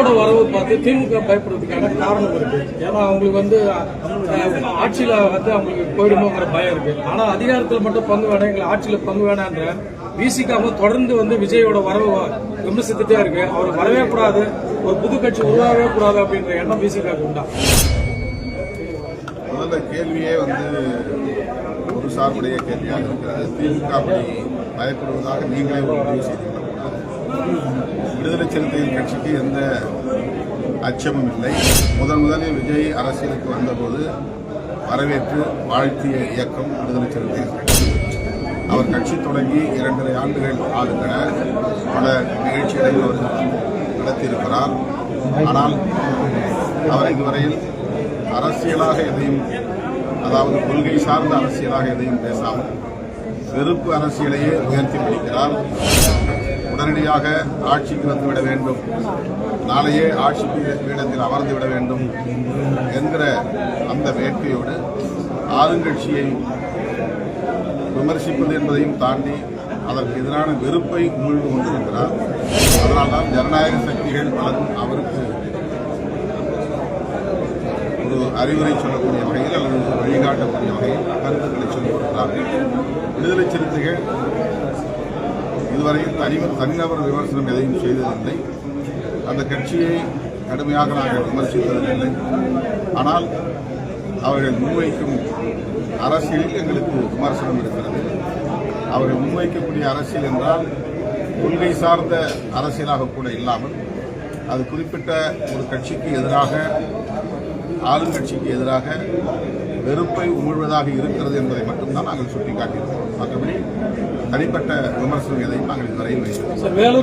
விஜயோட வரவு பார்த்து திமுக பயப்படுறதுக்கான காரணம் இருக்கு. ஏன்னா அவங்களுக்கு வந்து ஆட்சியில வந்து அவங்களுக்கு போயிடுமோங்கிற பயம் இருக்கு. ஆனா அதிகாரத்தில் மட்டும் பங்கு வேணாம் எங்களை ஆட்சியில பங்கு வேணான்ற விசிகாம தொடர்ந்து வந்து விஜயோட வரவு விமர்சித்துட்டே இருக்கு. அவர் வரவே கூடாது ஒரு புது கட்சி உருவாகவே கூடாது அப்படின்ற எண்ணம் விசிகாக்கு உண்டா? முதல்ல கேள்வியே வந்து ஒரு சார்புடைய கேள்வியாக இருக்கிறது. திமுக அப்படி பயப்படுவதாக நீங்களே ஒரு முடிவு செய்துவிடக்கூடாது விடுதலை சிறுத்தைகள் கட்சிக்கு எந்த அச்சமும் இல்லை. முதன் முதலில் விஜய் அரசியலுக்கு வந்தபோது வரவேற்று வாழ்த்திய இயக்கம் விடுதலை சிறுத்தைகள் அவர் கட்சி தொடங்கி இரண்டரை ஆண்டுகள் ஆளுகிற பல நிகழ்ச்சிகளை அவர் நடத்தியிருக்கிறார். ஆனால் அவர் இதுவரையில் அரசியலாக எதையும் அதாவது கொள்கை சார்ந்த அரசியலாக எதையும் பேசாமல் வெறுப்பு அரசியலையே உயர்த்தி பிடிக்கிறார் உடனடியாக ஆட்சிக்கு வந்துவிட வேண்டும். நாளையே ஆட்சி பீடத்தில் அமர்ந்து விட வேண்டும் என்கிற அந்த வேட்கையோடு ஆளுங்கட்சியை விமர்சிப்பது என்பதையும் தாண்டி அதற்கு எதிரான வெறுப்பை உமிழ்ந்து கொண்டிருக்கிறார். அதனால்தான் ஜனநாயக சக்திகள் பலரும் அவருக்கு ஒரு அறிவுரை சொல்லக்கூடிய வகையில் அல்லது வழிகாட்டக்கூடிய வகையில் கருத்துக்களை சொல்லி கொடுக்கிறார்கள். விடுதலை சிறுத்தைகள் இதுவரையில் தனி தனிநபர் விமர்சனம் எதையும் செய்ததில்லை. அந்த கட்சியை கடுமையாக நாங்கள் விமர்சித்ததில்லை. ஆனால் அவர்கள் முன்வைக்கும் அரசியலில் எங்களுக்கு விமர்சனம் இருக்கிறது. அவர்கள் முன்வைக்கக்கூடிய அரசியல் என்றால் கொள்கை சார்ந்த அரசியலாக கூட இல்லாமல் அது குறிப்பிட்ட ஒரு கட்சிக்கு எதிராக ஆளுங்கட்சிக்கு எதிராக வெறுப்பை உமிழ்வதாக இருக்கிறது என்பதை மட்டும்தான் நாங்கள் சுட்டிக்காட்டியிருக்கிறோம். மற்றபடி தனிப்பட்ட விமர்சனம் எதையும் நாங்கள் இதுவரையில் வைக்கிறோம்